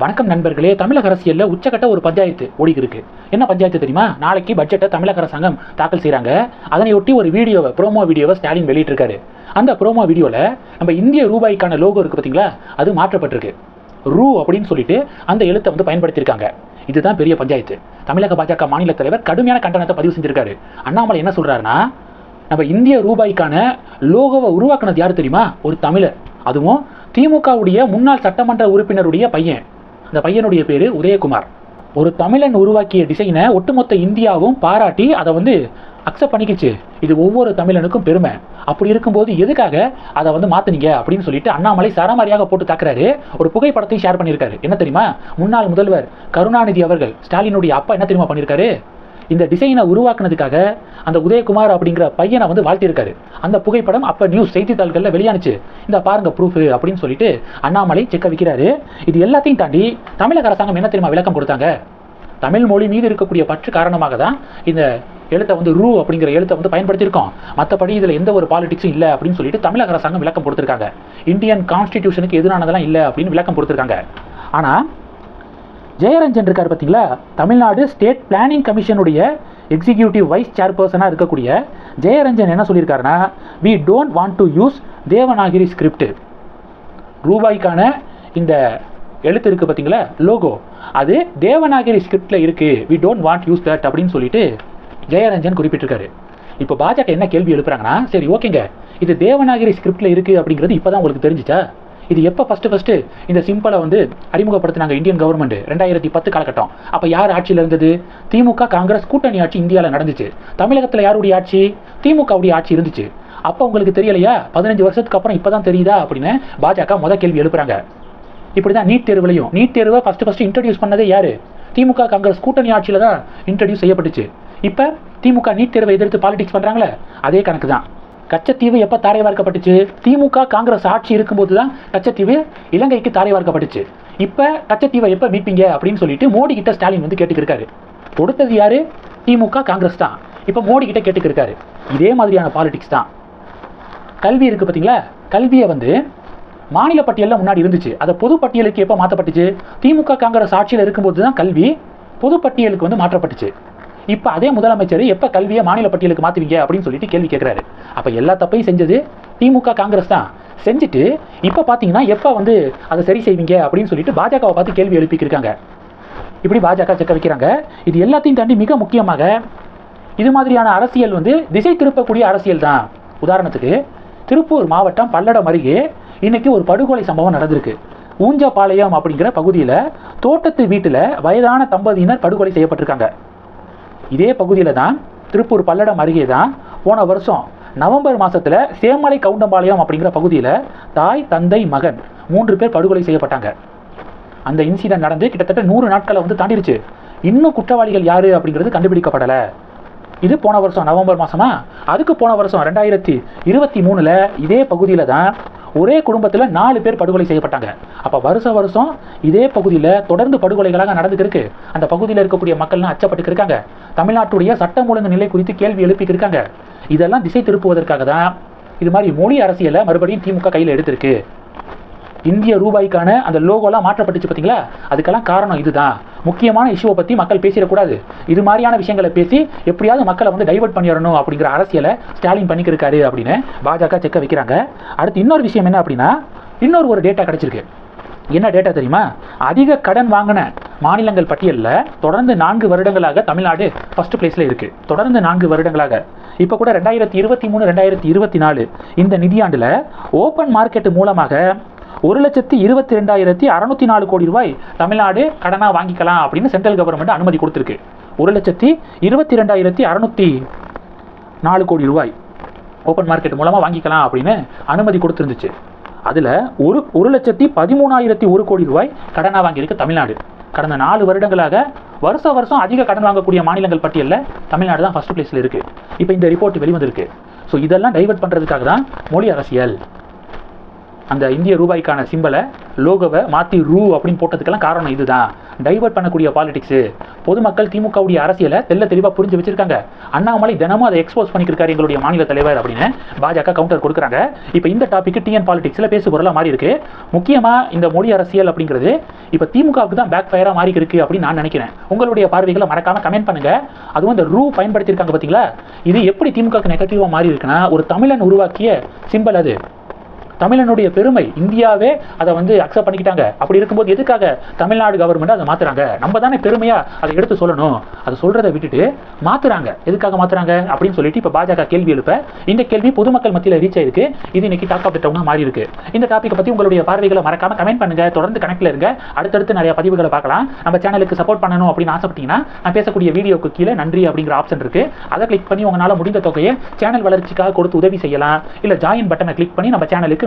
வணக்கம் நண்பர்களே தமிழக அரசியலில் உச்சக்கட்ட ஒரு பஞ்சாயத்து ஓடிக்கு இருக்கு என்ன பஞ்சாயத்து தெரியுமா? நாளைக்கு பட்ஜெட்டை தமிழக அரசாங்கம் தாக்கல் செய்கிறாங்க அதனையொட்டி ஒரு வீடியோவை ப்ரோமோ வீடியோவை ஸ்டாலின் வெளியிட்டிருக்காரு. அந்த ப்ரோமோ வீடியோவில் நம்ம இந்திய ரூபாய்க்கான லோகோ இருக்குது பார்த்தீங்களா அது மாற்றப்பட்டிருக்கு. ரூ அப்படின்னு சொல்லிட்டு அந்த எழுத்தை வந்து பயன்படுத்தியிருக்காங்க. இதுதான் பெரிய பஞ்சாயத்து. தமிழக பாஜக மாநில தலைவர் கடுமையான கண்டனத்தை பதிவு செஞ்சிருக்காரு. அண்ணாமலை என்ன சொல்றாருன்னா நம்ம இந்திய ரூபாய்க்கான லோகோவை உருவாக்குனது யார் தெரியுமா? ஒரு தமிழர். அதுவும் திமுகவுடைய முன்னாள் சட்டமன்ற உறுப்பினருடைய பையன். இந்த பையனுடைய பேரு உதயகுமார். ஒரு தமிழன் உருவாக்கிய டிசைனை ஒட்டுமொத்த இந்தியாவும் பாராட்டி அதை வந்து அக்செப்ட் பண்ணிக்கிச்சு. இது ஒவ்வொரு தமிழனுக்கும் பெருமை. அப்படி இருக்கும்போது எதுக்காக அதை வந்து மாற்றினீங்க அப்படின்னு சொல்லிட்டு அண்ணாமலை சரமாரியாக போட்டு தாக்குறாரு. ஒரு புகைப்படத்தையும் ஷேர் பண்ணியிருக்காரு. என்ன தெரியுமா? முன்னாள் முதல்வர் கருணாநிதி அவர்கள் ஸ்டாலினுடைய அப்பா என்ன தெரியுமா பண்ணியிருக்காரு? இந்த டிசைனை உருவாக்குனதுக்காக அந்த உதயகுமார் அப்படிங்கிற பையனை வந்து வாழ்த்திருக்காரு அந்த புகைப்படம் அப்போ நியூஸ் செய்தித்தாள்களில் வெளியானுச்சு. இந்த பாருங்க ப்ரூஃப் அப்படின்னு சொல்லிட்டு அண்ணாமலை செக்க வைக்கிறாரு. இது எல்லாத்தையும் தாண்டி தமிழக அரசாங்கம் என்ன தெரியுமா விளக்கம் கொடுத்தாங்க? தமிழ் மொழி மீது இருக்கக்கூடிய பற்று காரணமாக தான் இந்த எழுத்தை வந்து ரூ அப்படிங்கிற எழுத்தை வந்து பயன்படுத்தியிருக்கோம். மற்றபடி இதில் எந்த ஒரு பாலிடிக்ஸும் இல்லை அப்படின்னு சொல்லிட்டு தமிழக அரசாங்கம் விளக்கம் கொடுத்துருக்காங்க. இந்தியன் கான்ஸ்டிடியூஷனுக்கு எதிரானதெல்லாம் இல்லை அப்படின்னு விளக்கம் கொடுத்துருக்காங்க. ஆனால் ஜெயரஞ்சன் இருக்கார் பார்த்தீங்களா தமிழ்நாடு ஸ்டேட் பிளானிங் கமிஷனுடைய எக்ஸிக்யூட்டிவ் வைஸ் சேர்பர்சனாக இருக்கக்கூடிய ஜெயரஞ்சன் என்ன சொல்லியிருக்காருன்னா we don't want to use Devanagari script ரூபாய்க்கான இந்த எழுத்து இருக்குது பார்த்தீங்களா லோகோ அது தேவநாகிரி ஸ்கிரிப்டில் இருக்குது we don't want use that அப்படின்னு சொல்லிட்டு ஜெயரஞ்சன் குறிப்பிட்டிருக்காரு. இப்போ பாஜக என்ன கேள்வி எழுப்புறாங்கன்னா சரி ஓகேங்க. இது தேவநாகிரி ஸ்கிரிப்டில் இருக்குது அப்படிங்கிறது இப்போ தான் உங்களுக்கு தெரிஞ்சிச்சா? இது எப்போ ஃபஸ்ட்டு ஃபஸ்ட்டு இந்த சிம்பிளை வந்து அறிமுகப்படுத்தினாங்க இந்தியன் கவர்மெண்ட் ரெண்டாயிரத்தி பத்து காலகட்டம். அப்போ யார் ஆட்சியில் இருந்தது? திமுக காங்கிரஸ் கூட்டணி ஆட்சி இந்தியாவில் நடந்துச்சு. தமிழகத்தில் யாருடைய ஆட்சி? திமுகவுடைய ஆட்சி இருந்துச்சு. அப்போ உங்களுக்கு தெரியலையா? பதினஞ்சு வருஷத்துக்கு அப்புறம் இப்போ தான் தெரியுதா அப்படின்னு பாஜக முத கேள்வி எழுப்புறாங்க. இப்படி தான் நீட் தேர்வுலையும் நீட் தேர்வை ஃபஸ்ட்டு ஃபஸ்ட்டு இன்ட்ரடியூஸ் பண்ணதே யார்? திமுக காங்கிரஸ் கூட்டணி ஆட்சியில் தான் இன்ட்ரடியூஸ் செய்யப்பட்டுச்சு. இப்போ திமுக நீட் தேர்வை எதிர்த்து பாலிடிக்ஸ் பண்ணுறாங்களே அதே கணக்கு தான் கச்சத்தீவு எப்போ தாரை வார்க்கப்பட்டுச்சு திமுக காங்கிரஸ் ஆட்சி இருக்கும்போது தான் கச்சத்தீவு இலங்கைக்கு தாரை வார்க்கப்பட்டுச்சு இப்போ கச்சத்தீவை எப்போ மீட்பீங்க அப்படின்னு சொல்லிட்டு மோடி கிட்ட ஸ்டாலின் வந்து கேட்டுக்கிருக்காரு. கொடுத்தது யாரு? திமுக காங்கிரஸ் தான். இப்போ மோடி கிட்ட கேட்டுக்கிருக்காரு. இதே மாதிரியான பாலிடிக்ஸ் தான். கல்வி இருக்குது பார்த்தீங்களா கல்வியை வந்து மாநில பட்டியலில் முன்னாடி இருந்துச்சு. அதை பொது பட்டியலுக்கு எப்போ மாற்றப்பட்டுச்சு திமுக காங்கிரஸ் ஆட்சியில் இருக்கும்போது தான் கல்வி பொது பட்டியலுக்கு வந்து மாற்றப்பட்டுச்சு. இப்போ அதே முதலமைச்சர் எப்போ கல்வியை மாநில பட்டியலுக்கு மாற்றுவீங்க அப்படின்னு சொல்லிட்டு கேள்வி கேட்குறாரு அப்போ எல்லா தப்பையும் செஞ்சது திமுக காங்கிரஸ் தான். செஞ்சுட்டு இப்போ பார்த்தீங்கன்னா எப்போ வந்து அதை சரி செய்வீங்க அப்படின்னு சொல்லிட்டு பாஜகவை பார்த்து கேள்வி எழுப்பிக்கிருக்காங்க. இப்படி பாஜக செக்க வைக்கிறாங்க. இது எல்லாத்தையும் தாண்டி மிக முக்கியமாக இது மாதிரியான அரசியல் வந்து திசை திருப்பக்கூடிய அரசியல் தான். உதாரணத்துக்கு திருப்பூர் மாவட்டம் பல்லடம் அருகே இன்னைக்கு ஒரு படுகொலை சம்பவம் நடந்திருக்கு. ஊஞ்சப்பாளையம் அப்படிங்கிற பகுதியில் தோட்டத்து வீட்டில் வயதான தம்பதியினர் படுகொலை செய்யப்பட்டிருக்காங்க. இதே பகுதியில் தான் திருப்பூர் பல்லடம் அருகே தான் போன வருஷம் நவம்பர் மாதத்தில் சேமலை கவுண்டம்பாளையம் அப்படிங்கிற பகுதியில் தாய் தந்தை மகன் மூன்று பேர் படுகொலை செய்யப்பட்டாங்க. அந்த இன்சிடென்ட் நடந்து கிட்டத்தட்ட நூறு நாட்களை வந்து தாண்டிடுச்சு இன்னும் குற்றவாளிகள் யார் அப்படிங்கிறது கண்டுபிடிக்கப்படலை. இது போன வருஷம் நவம்பர் மாதமா அதுக்கு போன வருஷம் ரெண்டாயிரத்தி இருபத்தி மூணில் இதே பகுதியில் தான் ஒரே குடும்பத்தில் நாலு பேர் படுகொலை செய்யப்பட்டாங்க. அப்போ வருஷம் வருஷம் இதே பகுதியில் தொடர்ந்து படுகொலைகளாக நடந்துக்கிருக்கு. அந்த பகுதியில் இருக்கக்கூடிய மக்கள்லாம் அச்சப்பட்டு இருக்காங்க. தமிழ்நாட்டுடைய சட்டம் ஒழுங்கு நிலை குறித்து கேள்வி எழுப்பிக்கிருக்காங்க இதெல்லாம் திசை திருப்புவதற்காக தான் இது மாதிரி மொழி அரசியலை மறுபடியும் திமுக கையில் எடுத்திருக்கு. இந்திய ரூபாய்க்கான அந்த லோகோலாம் மாற்றப்பட்டுச்சு பார்த்தீங்களா அதுக்கெல்லாம் காரணம் இதுதான். முக்கியமான இஷ்யூவை பற்றி மக்கள் பேசிடக்கூடாது. இது மாதிரியான விஷயங்களை பேசி எப்படியாவது மக்களை வந்து டைவர்ட் பண்ணிடணும் அப்படிங்கிற அரசியலை ஸ்டாலின் பண்ணிக்கிருக்காரு அப்படின்னு பாஜக செக்க வைக்கிறாங்க. அடுத்து இன்னொரு விஷயம் என்ன அப்படின்னா இன்னொரு ஒரு டேட்டா கிடச்சிருக்கு. என்ன டேட்டா தெரியுமா? அதிக கடன் வாங்கின மாநிலங்கள் பட்டியலில் தொடர்ந்து நான்கு வருடங்களாக தமிழ்நாடு ஃபர்ஸ்ட் பிளேஸில் இருக்குது தொடர்ந்து நான்கு வருடங்களாக. இப்போ கூட ரெண்டாயிரத்தி இருபத்தி மூணு ரெண்டாயிரத்தி இருபத்தி நாலு இந்த நிதியாண்டில் ஓப்பன் மார்க்கெட் மூலமாக ஒரு லட்சத்தி இருபத்தி ரெண்டாயிரத்தி அறநூற்றி நாலு கோடி ரூபாய் தமிழ்நாடு கடனாக வாங்கிக்கலாம் அப்படின்னு சென்ட்ரல் கவர்மெண்ட் அனுமதி கொடுத்துருக்கு. ஒரு லட்சத்தி இருபத்தி ரெண்டாயிரத்தி அறநூற்றி நாலு கோடி ரூபாய் ஓப்பன் மார்க்கெட் மூலமாக வாங்கிக்கலாம் அப்படின்னு அனுமதி கொடுத்துருந்துச்சு. அதில் ஒரு ஒரு லட்சத்தி பதிமூணாயிரத்தி ஒரு கோடி ரூபாய் கடனாக வாங்கியிருக்கு தமிழ்நாடு. கடந்த நாலு வருடங்களாக வருஷ வருஷம் அதிக கடன் வாங்கக்கூடிய மாநிலங்கள் பட்டியலில் தமிழ்நாடு தான் ஃபஸ்ட் பிளேஸில் இருக்குது இப்போ இந்த ரிப்போர்ட் வெளிவந்திருக்கு. ஸோ இதெல்லாம் டைவெர்ட் பண்ணுறதுக்காக தான் மொழி அரசியல். அந்த இந்திய ரூபாய்க்கான சிம்பலை லோகோவை மாற்றி ரூ அப்படின்னு போட்டதுக்கெல்லாம் காரணம் இதுதான். டைவர்ட் பண்ணக்கூடிய பாலிடிக்ஸு பொதுமக்கள் திமுகவுடைய அரசியலை தெல்ல தெளிவாக புரிஞ்சு வச்சிருக்காங்க. அண்ணாமலை தினமும் அதை எக்ஸ்போஸ் பண்ணியிருக்காரு எங்களுடைய மாநில தலைவர் அப்படின்னு பாஜக கவுண்டர் கொடுக்குறாங்க. இப்போ இந்த டாபிக் டிஎன் பாலிடிக்ஸில் பேசு பொருளாக மாறி இருக்கு. முக்கியமாக இந்த மொழி அரசியல் அப்படிங்கிறது இப்போ திமுகவுக்கு தான் பேக் ஃபயராக மாறி இருக்கு அப்படின்னு நான் நினைக்கிறேன். உங்களுடைய பார்வைகளை மறக்காம கமெண்ட் பண்ணுங்க. அதுவும் இந்த ரூ பயன்படுத்தியிருக்காங்க பார்த்தீங்களா இது எப்படி திமுகவுக்கு நெகட்டிவாக மாறி இருக்குன்னா ஒரு தமிழன் உருவாக்கிய சிம்பல் அது. தமிழனுடைய பெருமை இந்தியாவே அதை வந்து அக்செப்ட் பண்ணிக்கிட்டாங்க. அப்படி இருக்கும்போது எதுக்காக தமிழ்நாடு கவர்மெண்ட் அதை மாத்துறாங்க? நம்ம தானே பெருமையா அதை எடுத்து சொல்லணும். அதை சொல்றதை விட்டுட்டு மாத்துறாங்க. எதுக்காக மாத்துறாங்க? அப்படின்னு சொல்லிட்டு இப்போ பாஜக கேள்வி எழுப்ப. இந்த கேள்வி பொதுமக்கள் மத்தியில் ரீச் ஆயிருக்கு. இது இன்னைக்கு டாக் ஆஃப் த டவுனா மாறி இருக்கு. இந்த டாப்பிக்கை பத்தி உங்களுடைய பார்வைகளை மறக்காம கமெண்ட் பண்ணுங்க. தொடர்ந்து கணக்கில் இருங்க. அடுத்தடுத்து நிறைய பதிவுகளை பார்க்கலாம். நம்ம சேனலுக்கு சப்போர்ட் பண்ணணும் அப்படின்னு ஆசைப்பட்டீங்கன்னா நான் பேசக்கூடிய வீடியோக்கு கீழே நன்றி அப்படிங்கிற ஆப்ஷன் இருக்கு. அதை கிளிக் பண்ணி உங்களால் முடிந்த தொகையை சேனல் வளர்ச்சிக்காக கொடுத்து உதவி செய்யலாம். இல்ல ஜாயின் பட்டனை கிளிக் பண்ணி நம்ம சேனலுக்கு